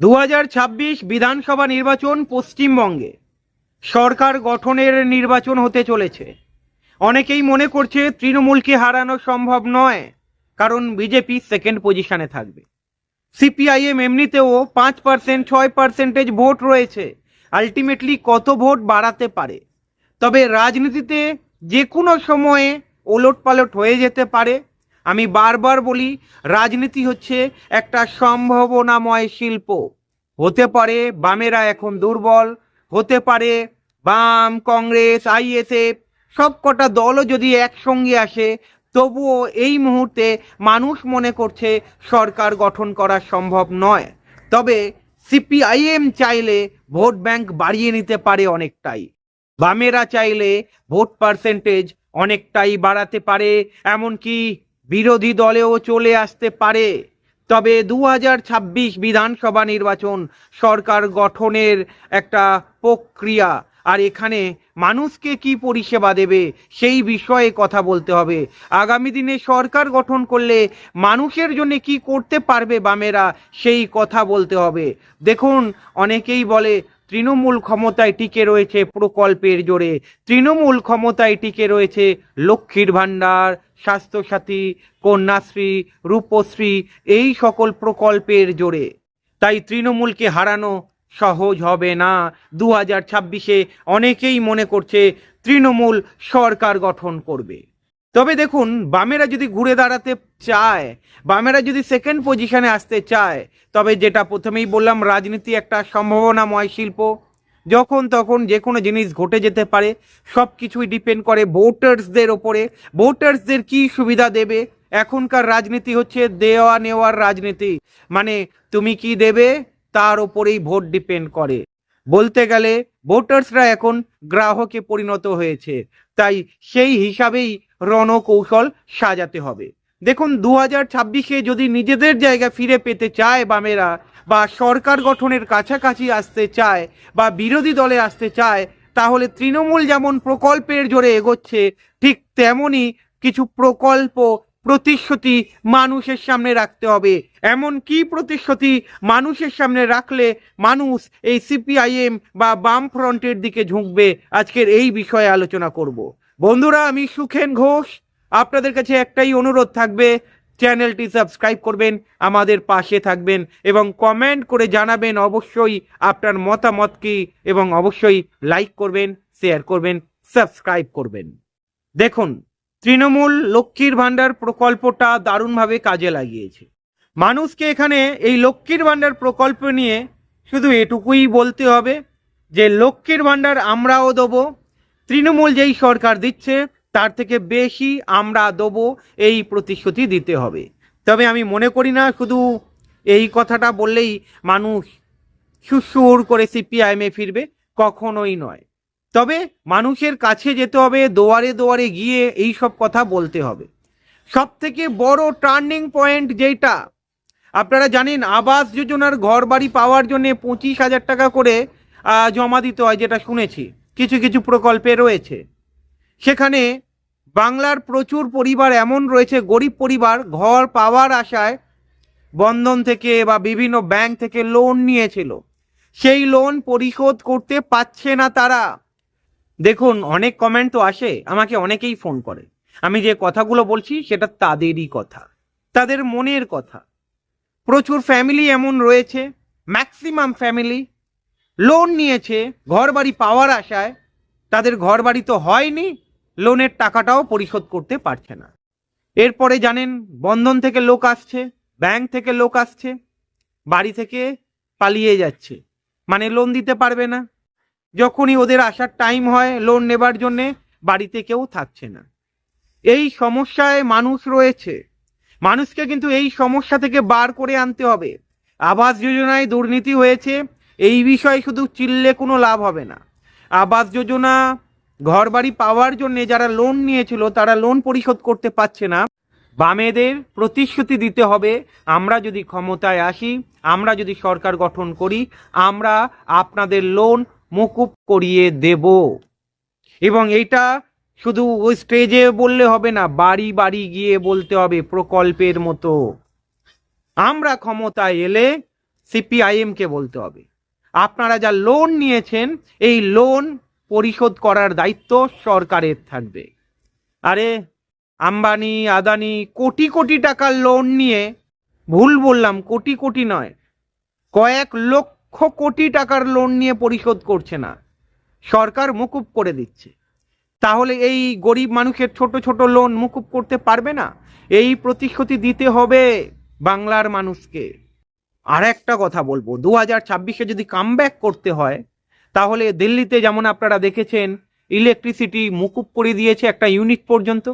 দু হাজার ছাব্বিশ বিধানসভা নির্বাচন পশ্চিমবঙ্গে সরকার গঠনের নির্বাচন হতে চলেছে। অনেকেই মনে করছে তৃণমূলকে হারানো সম্ভব নয়, কারণ বিজেপি সেকেন্ড পজিশনে থাকবে। সিপিআইএম এমনিতেও পাঁচ পার্সেন্ট ছয় পার্সেন্টেজ ভোট রয়েছে। আলটিমেটলি কত ভোট বাড়াতে পারে? তবে রাজনীতিতে যে কোনো সময়ে ওলট পালট হয়ে যেতে পারে। আমি বারবার বলি, রাজনীতি হচ্ছে একটা সম্ভাবনাময় শিল্প। হতে পারে বামেরা এখন দুর্বল, হতে পারে বাম, কংগ্রেস আইএসএফ সব কটা দলও যদি একসঙ্গে আসে, তবুও এই মুহূর্তে মানুষ মনে করছে সরকার গঠন করা সম্ভব নয়। তবে সিপিআইএম চাইলে ভোট ব্যাংক বাড়িয়ে নিতে পারে অনেকটাই। বামেরা চাইলে ভোট পার্সেন্টেজ অনেকটাই বাড়াতে পারে, এমনকি বিরোধী দলেও চলে আসতে পারে। তবে দু হাজার ছাব্বিশ বিধানসভা নির্বাচন সরকার গঠনের একটা প্রক্রিয়া। আর এখানে মানুষকে কি পরিষেবা দেবে সেই বিষয়ে কথা বলতে হবে। আগামী দিনে সরকার গঠন করলে মানুষের জন্য কি করতে পারবে বামেরা সেই কথা বলতে হবে। দেখুন, অনেকেই বলে তৃণমূল ক্ষমতায় টিকে রয়েছে প্রকল্পের জোরে। তৃণমূল ক্ষমতায় টিকে রয়েছে লক্ষ্মীর ভাণ্ডার, স্বাস্থ্যসাথী, কন্যাশ্রী, রূপশ্রী, এই সকল প্রকল্পের জোরে। তাই তৃণমূলকে হারানো সহজ হবে না। দু হাজার ছাব্বিশে অনেকেই মনে করছে তৃণমূল সরকার গঠন করবে। তবে দেখুন, বামেরা যদি ঘুরে দাঁড়াতে চায়, বামেরা যদি সেকেন্ড পজিশনে আসতে চায়, তবে যেটা প্রথমেই বললাম, রাজনীতি একটা সম্ভাবনাময় শিল্প। যখন তখন যে কোনো জিনিস ঘটে যেতে পারে সব কিছুই ডিপেন্ড করে ভোটার্সদের ওপরে। ভোটার্সদের কি সুবিধা দেবে? এখনকার রাজনীতি হচ্ছে দেওয়া নেওয়ার রাজনীতি। মানে তুমি কি দেবে? তার ওপরেই ভোট ডিপেন্ড করে। বলতে গেলে ভোটার্সরা এখন গ্রাহকে পরিণত হয়েছে। তাই সেই হিসাবেই রণকৌশল সাজাতে হবে। দেখুন দু হাজার ছাব্বিশে যদি নিজেদের জায়গা ফিরে পেতে চায় বামেরা, বা সরকার গঠনের কাছাকাছি আসতে চায়, বা বিরোধী দলে আসতে চায়, তাহলে তৃণমূল যেমন প্রকল্পের জোরে এগোচ্ছে, ঠিক তেমনই কিছু প্রকল্প প্রতিশ্রুতি মানুষের সামনে রাখতে হবে। এমন কি প্রতিশ্রুতি মানুষের সামনে রাখলে মানুষ এই সিপিআইএম বা বাম ফ্রন্টের দিকে ঝুঁকবে? আজকের এই বিষয়ে আলোচনা করব। বন্ধুরা, আমি সুখেন ঘোষ। আপনাদের কাছে একটাই অনুরোধ থাকবে, চ্যানেলটি সাবস্ক্রাইব করবেন, আমাদের পাশে থাকবেন এবং কমেন্ট করে জানাবেন অবশ্যই আপনার মতামত কি এবং অবশ্যই লাইক করবেন, শেয়ার করবেন, সাবস্ক্রাইব করবেন। দেখুন তৃণমূল লক্ষ্মীর ভাণ্ডার প্রকল্পটা দারুণভাবে কাজে লাগিয়েছে। মানুষকে এখানে এই লক্ষ্মীর ভাণ্ডার প্রকল্প নিয়ে শুধু এটুকুই বলতে হবে যে, লক্ষ্মীর ভাণ্ডার আমরাও দেবো, তৃণমূল যেই সরকার দিচ্ছে, তার থেকে বেশি আমরা দেবো, এই প্রতিশ্রুতি দিতে হবে। তবে আমি মনে করি না, শুধু এই কথাটা বললেই মানুষ সুসুর করে সিপিআইএমে ফিরবে, কখনোই নয়। তবে মানুষের কাছে যেতে হবে, দোয়ারে দোয়ারে গিয়ে এই সব কথা বলতে হবে। সব থেকে বড় টার্নিং পয়েন্ট যেটা, আপনারা জানেন আবাস যোজনার ঘর বাড়ি পাওয়ার জন্য পঁচিশ হাজার টাকা করে জমা দিতে হয় যেটা শুনেছি। কিছু কিছু প্রকল্পে রয়েছে। সেখানে বাংলার প্রচুর পরিবার এমন রয়েছে, গরিব পরিবার ঘর পাওয়ার আশায় বন্ধন থেকে বা বিভিন্ন ব্যাংক থেকে লোন নিয়েছিল। সেই লোন পরিশোধ করতে পারছে না তারা। দেখুন, অনেক কমেন্ট তো আসে, আমাকে অনেকেই ফোন করে। আমি যে কথাগুলো বলছি, সেটা তাদেরই কথা, তাদের মনের কথা। প্রচুর ফ্যামিলি এমন রয়েছে ম্যাক্সিমাম ফ্যামিলি লোন নিয়েছে ঘর বাড়ি পাওয়ার আশায়, তাদের ঘর বাড়ি তো হয়নি লোনের টাকাটাও পরিশোধ করতে পারছে না। এরপরে জানেন, বন্ধন থেকে লোক আসছে ব্যাংক থেকে লোক আসছে, বাড়ি থেকে পালিয়ে যাচ্ছে। মানে লোন দিতে পারবে না। যখনই ওদের আসার টাইম হয় লোন নেবার জন্যে, বাড়িতে কেউ থাকছে না। এই সমস্যায় মানুষ রয়েছে। মানুষকে কিন্তু এই সমস্যা থেকে বার করে আনতে হবে। আবাস যোজনায় দুর্নীতি হয়েছে, এই বিষয়ে শুধু চিল্লে কোনো লাভ হবে না। আবাস যোজনা ঘর বাড়ি পাওয়ার জন্যে যারা লোন নিয়েছিল, তারা লোন পরিশোধ করতে পারছে না। বামেদের প্রতিশ্রুতি দিতে হবে, আমরা যদি ক্ষমতায় আসি, আমরা যদি সরকার গঠন করি, আমরা আপনাদের লোন মুকুব করিয়ে দেব। এবং এইটা শুধু ওই স্টেজে বললে হবে না, বাড়ি বাড়ি গিয়ে বলতে হবে প্রকল্পের মতো। আমরা ক্ষমতায় এলে সিপিআইএমকে বলতে হবে। আপনারা যা লোন নিয়েছেন, এই লোন পরিশোধ করার দায়িত্ব সরকারের থাকবে। আরে, আম্বানি, আদানি কোটি কোটি টাকার লোন নিয়ে ভুল বললাম, কোটি কোটি নয়, কয়েক লক্ষ কোটি টাকার লোন নিয়ে পরিশোধ করছে না। সরকার মুকুব করে দিচ্ছে। তাহলে এই গরিব মানুষের ছোট ছোট লোন মুকুব করতে পারবে না? এই প্রতিশ্রুতি দিতে হবে বাংলার মানুষকে। আর একটা কথা বলব দু হাজার ছাব্বিশে যদি কামব্যাক করতে হয়, তাহলে দিল্লিতে যেমন আপনারা দেখেছেন ইলেকট্রিসিটি মুকুব করে দিয়েছে একটা ইউনিট পর্যন্ত,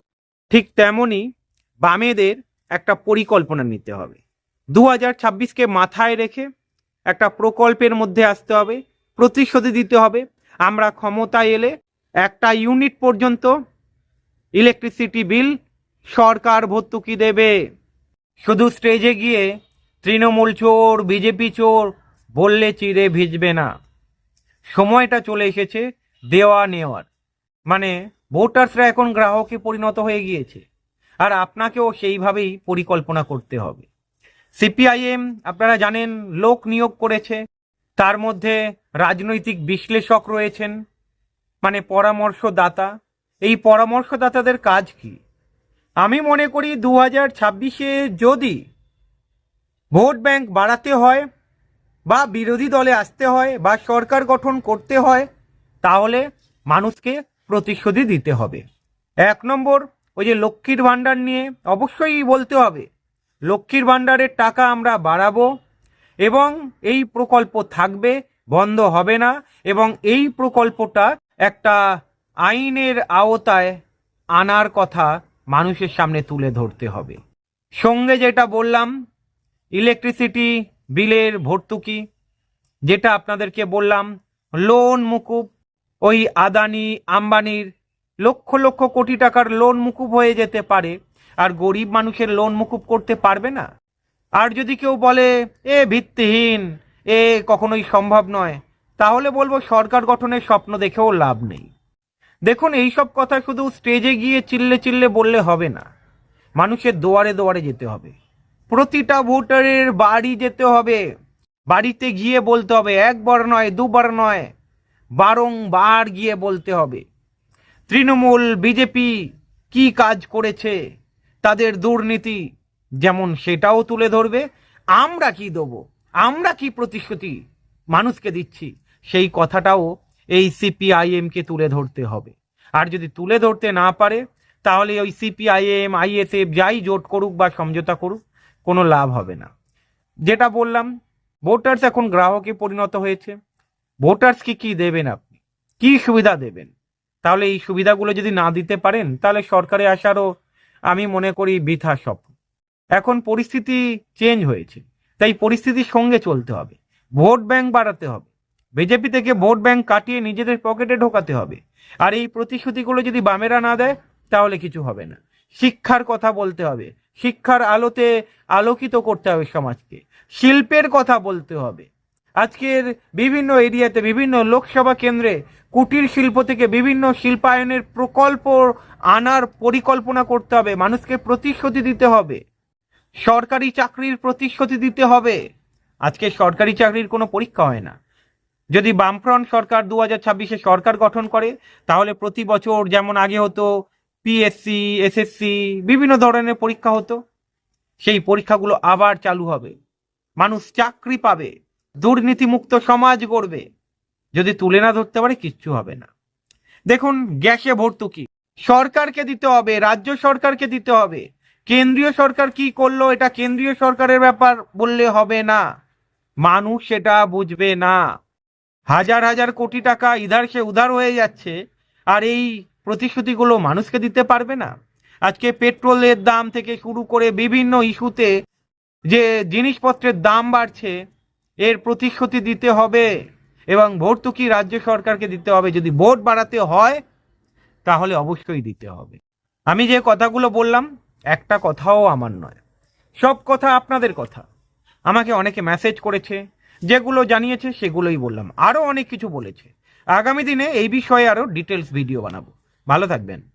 ঠিক তেমনই বামেদের একটা পরিকল্পনা নিতে হবে। দু হাজার ছাব্বিশকে মাথায় রেখে একটা প্রকল্পের মধ্যে আসতে হবে প্রতিশ্রুতি দিতে হবে। আমরা ক্ষমতায় এলে একটা ইউনিট পর্যন্ত ইলেকট্রিসিটি বিল সরকার ভর্তুকি দেবে। শুধু স্টেজে গিয়ে তৃণমূল চোর, বিজেপি চোর বললে চিড়ে ভিজবে না। সময়টা চলে এসেছে দেওয়া নেওয়ার। মানে ভোটার্সরা এখন গ্রাহকে পরিণত হয়ে গিয়েছে। আর আপনাকেও সেইভাবেই পরিকল্পনা করতে হবে। সিপিআইএম, আপনারা জানেন, লোক নিয়োগ করেছে। তার মধ্যে রাজনৈতিক বিশ্লেষক রয়েছেন মানে পরামর্শদাতা। এই পরামর্শদাতাদের কাজ কি? আমি মনে করি দু হাজার ছাব্বিশে যদি ভোট ব্যাংক বাড়াতে হয়, বা বিরোধী দলে আসতে হয়, বা সরকার গঠন করতে হয়, তাহলে মানুষকে প্রতিশ্রুতি দিতে হবে। এক নম্বর, ওই যে লক্ষ্মীর ভাণ্ডার নিয়ে অবশ্যই বলতে হবে লক্ষ্মীর ভাণ্ডারের টাকা আমরা বাড়াবো এবং এই প্রকল্প থাকবে, বন্ধ হবে না এবং এই প্রকল্পটা একটা আইনের আওতায় আনার কথা মানুষের সামনে তুলে ধরতে হবে। সঙ্গে যেটা বললাম, ইলেকট্রিসিটি বিলের ভর্তুকি, যেটা আপনাদেরকে বললাম, লোন মুকুব, ওই আদানি, আম্বানির লক্ষ লক্ষ কোটি টাকার লোন মুকুব হয়ে যেতে পারে। আর গরিব মানুষের লোন মুকুব করতে পারবে না? আর যদি কেউ বলে, এ ভিত্তিহীন, এ কখনোই সম্ভব নয়, তাহলে বলব সরকার গঠনের স্বপ্ন দেখেও লাভ নেই। দেখুন এইসব কথা শুধু স্টেজে গিয়ে চিল্লে চিল্লে বললে হবে না। মানুষের দুয়ারে দুয়ারে যেতে হবে। প্রতিটা ভোটারের বাড়ি যেতে হবে। বাড়িতে গিয়ে বলতে হবে, একবার নয়, দুবার নয়, বারংবার গিয়ে বলতে হবে। তৃণমূল, বিজেপি কি কাজ করেছে? তাদের দুর্নীতি যেমন সেটাও তুলে ধরবে, আমরা কি দেবো? আমরা কি প্রতিশ্রুতি মানুষকে দিচ্ছি? সেই কথাটাও এই সিপিআইএমকে তুলে ধরতে হবে। আর যদি তুলে ধরতে না পারে, তাহলে ওই সিপিআইএম, আইএসএফ যাই জোট করুক বা সমঝোতা করুক, কোনো লাভ হবে না। যেটা বললাম, ভোটার্স এখন গ্রাহকে পরিণত হয়েছে। ভোটার্সকে কি দেবেন আপনি? কি সুবিধা দেবেন? তাহলে এই সুবিধাগুলো যদি না দিতে পারেন, তাহলে সরকারে আসারও আমি মনে করি বৃথা স্বপ্ন। এখন পরিস্থিতি চেঞ্জ হয়েছে, তাই পরিস্থিতির সঙ্গে চলতে হবে, ভোট ব্যাংক বাড়াতে হবে বিজেপি থেকে ভোট ব্যাংক কাটিয়ে নিজেদের পকেটে ঢোকাতে হবে, আর এই প্রতিশ্রুতিগুলো যদি বামেরা না দেয়, তাহলে কিছু হবে না। শিক্ষার কথা বলতে হবে, শিক্ষার আলোতে আলোকিত করতে হবে সমাজকে, শিল্পের কথা বলতে হবে আজকের বিভিন্ন এরিয়াতে, বিভিন্ন লোকসভা কেন্দ্রে কুটির শিল্প থেকে বিভিন্ন শিল্পায়নের প্রকল্প আনার পরিকল্পনা করতে হবে। মানুষকে প্রতিশ্রুতি দিতে হবে। সরকারি চাকরির প্রতিশ্রুতি দিতে হবে। আজকে সরকারি চাকরির কোনো পরীক্ষা হয় না। যদি বামফ্রন্ট সরকার দু হাজার ছাব্বিশে সরকার গঠন করে, তাহলে প্রতি বছর যেমন আগে হতো পিএসসি এসএসসি বিভিন্ন ধরনের পরীক্ষা হতো। সেই পরীক্ষাগুলো আবার চালু হবে। মানুষ চাকরি পাবে। দুর্নীতিমুক্ত সমাজ গড়বে। যদি তুলে না ধরতে পারে, কিচ্ছু হবে না। দেখুন, গ্যাসে ভর্তুকি। সরকারকে দিতে হবে, রাজ্য সরকারকে দিতে হবে। কেন্দ্রীয় সরকার কি করল, এটা কেন্দ্রীয় সরকারের ব্যাপার বললে হবে না। মানুষ সেটা বুঝবে না। হাজার হাজার কোটি টাকা ইধার সে উধার হয়ে যাচ্ছে, আর এই প্রতিশ্রুতিগুলো মানুষকে দিতে পারবে না। আজকে পেট্রোলের দাম থেকে শুরু করে বিভিন্ন ইস্যুতে যে জিনিসপত্রের দাম বাড়ছে এর প্রতিশ্রুতি দিতে হবে এবং ভর্তুকি রাজ্য সরকারকে দিতে হবে। যদি ভোট বাড়াতে হয়, তাহলে অবশ্যই দিতে হবে। আমি যে কথাগুলো বললাম, একটা কথাও আমার নয়। সব কথা আপনাদের কথা। আমাকে অনেকে মেসেজ করেছে, যেগুলো জানিয়েছে সেগুলোই বললাম। আরও অনেক কিছু বলেছে। আগামী দিনে এই বিষয়ে আরও ডিটেলস ভিডিও বানাবো। ভালো থাকবেন।